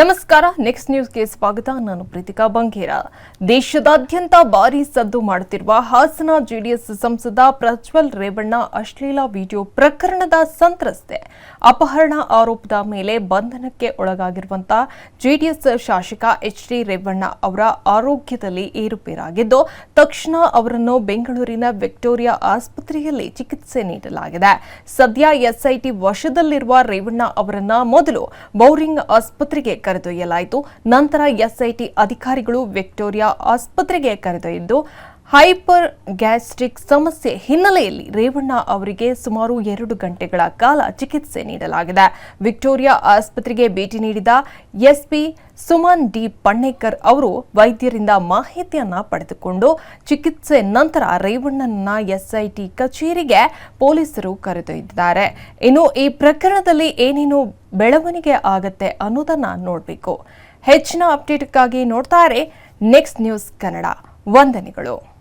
ನಮಸ್ಕಾರ ನೆಕ್ಸ್ಟ್ ನ್ಯೂಸ್ಗೆ ಸ್ವಾಗತ. ನಾನು ಪ್ರೀತಿಕಾ ಬಂಗೇರ. ದೇಶದಾದ್ಯಂತ ಭಾರಿ ಸದ್ದು ಮಾಡುತ್ತಿರುವ ಹಾಸನ ಜೆಡಿಎಸ್ ಸಂಸದ ಪ್ರಜ್ವಲ್ ರೇವಣ್ಣ ಅಶ್ಲೀಲ ವಿಡಿಯೋ ಪ್ರಕರಣದ ಸಂತ್ರಸ್ತೆ. ಅಪಹರಣ ಆರೋಪದ ಮೇಲೆ ಬಂಧನಕ್ಕೆ ಒಳಗಾಗಿರುವಂತಹ ಜೆಡಿಎಸ್ ಶಾಸಕ ಎಚ್ ಡಿ ರೇವಣ್ಣ ಅವರ ಆರೋಗ್ಯದಲ್ಲಿ ಏರುಪೇರಾಗಿದ್ದು, ತಕ್ಷಣ ಅವರನ್ನು ಬೆಂಗಳೂರಿನ ವಿಕ್ಟೋರಿಯಾ ಆಸ್ಪತ್ರೆಯಲ್ಲಿ ಚಿಕಿತ್ಸೆ ನೀಡಲಾಗಿದೆ. ಸದ್ಯ ಎಸ್ಐಟಿ ವಶದಲ್ಲಿರುವ ರೇವಣ್ಣ ಅವರನ್ನ ಮೊದಲು ಬೌರಿಂಗ್ ಆಸ್ಪತ್ರೆಗೆ ಕರೆದೊಯ್ಯಲಾಯಿತು. ನಂತರ ಎಸ್ಐಟಿ ಅಧಿಕಾರಿಗಳು ವಿಕ್ಟೋರಿಯಾ ಆಸ್ಪತ್ರೆಗೆ ಕರೆದೊಯ್ದು ಹೈಪರ್ ಗ್ಯಾಸ್ಟ್ರಿಕ್ ಸಮಸ್ಯೆ ಹಿನ್ನೆಲೆಯಲ್ಲಿ ರೇವಣ್ಣ ಅವರಿಗೆ ಸುಮಾರು ಎರಡು ಗಂಟೆಗಳ ಕಾಲ ಚಿಕಿತ್ಸೆ ನೀಡಲಾಗಿದೆ. ವಿಕ್ಟೋರಿಯಾ ಆಸ್ಪತ್ರೆಗೆ ಭೇಟಿ ನೀಡಿದ ಎಸ್ಪಿ ಸುಮನ್ ಡಿ ಪಣ್ಣೇಕರ್ ಅವರು ವೈದ್ಯರಿಂದ ಮಾಹಿತಿಯನ್ನ ಪಡೆದುಕೊಂಡು, ಚಿಕಿತ್ಸೆ ನಂತರ ರೇವಣ್ಣನ ಎಸ್ಐಟಿ ಕಚೇರಿಗೆ ಪೊಲೀಸರು ಕರೆದೊಯ್ದಿದ್ದಾರೆ. ಇನ್ನು ಈ ಪ್ರಕರಣದಲ್ಲಿ ಏನೇನು ಬೆಳವಣಿಗೆ ಆಗತ್ತೆ ಅನ್ನೋದನ್ನ ನೋಡಬೇಕು. ಹೆಚ್ಚಿನ ಅಪ್ಡೇಟ್ಗಾಗಿ ನೋಡ್ತಾರೆ ನೆಕ್ಸ್ಟ್ ನ್ಯೂಸ್ ಕನ್ನಡ. ವಂದನೆಗಳು.